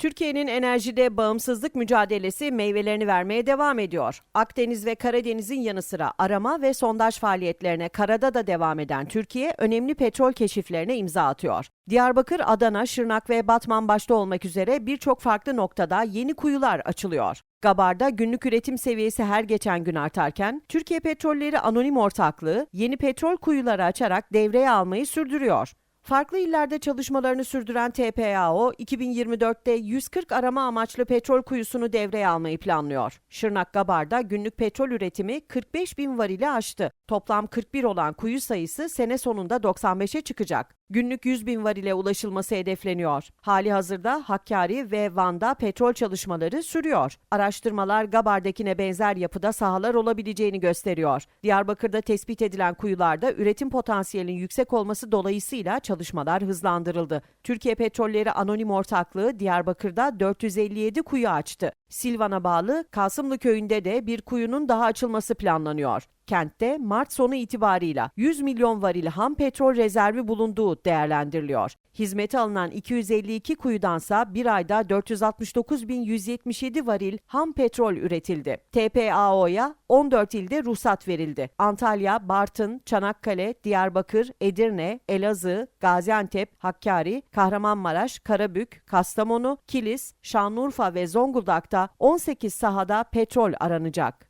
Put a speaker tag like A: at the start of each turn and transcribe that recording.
A: Türkiye'nin enerjide bağımsızlık mücadelesi meyvelerini vermeye devam ediyor. Akdeniz ve Karadeniz'in yanı sıra arama ve sondaj faaliyetlerine karada da devam eden Türkiye önemli petrol keşiflerine imza atıyor. Diyarbakır, Adana, Şırnak ve Batman başta olmak üzere birçok farklı noktada yeni kuyular açılıyor. Gabar'da günlük üretim seviyesi her geçen gün artarken, Türkiye Petrolleri Anonim Ortaklığı yeni petrol kuyuları açarak devreye almayı sürdürüyor. Farklı illerde çalışmalarını sürdüren TPAO, 2024'te 140 arama amaçlı petrol kuyusunu devreye almayı planlıyor. Şırnak Gabar'da günlük petrol üretimi 45 bin varili aştı. Toplam 41 olan kuyu sayısı sene sonunda 95'e çıkacak. Günlük 100 bin varile ulaşılması hedefleniyor. Hali hazırda Hakkari ve Van'da petrol çalışmaları sürüyor. Araştırmalar Gabar'dakine benzer yapıda sahalar olabileceğini gösteriyor. Diyarbakır'da tespit edilen kuyularda üretim potansiyelinin yüksek olması dolayısıyla çalışmalar hızlandırıldı. Türkiye Petrolleri Anonim Ortaklığı Diyarbakır'da 457 kuyu açtı. Silvan'a bağlı Kasımlı köyünde de bir kuyunun daha açılması planlanıyor. Kentte Mart sonu itibarıyla 100 milyon varil ham petrol rezervi bulunduğu değerlendiriliyor. Hizmete alınan 252 kuyudansa bir ayda 469.177 varil ham petrol üretildi. TPAO'ya 14 ilde ruhsat verildi. Antalya, Bartın, Çanakkale, Diyarbakır, Edirne, Elazığ, Gaziantep, Hakkari, Kahramanmaraş, Karabük, Kastamonu, Kilis, Şanlıurfa ve Zonguldak'ta 18 sahada petrol aranacak.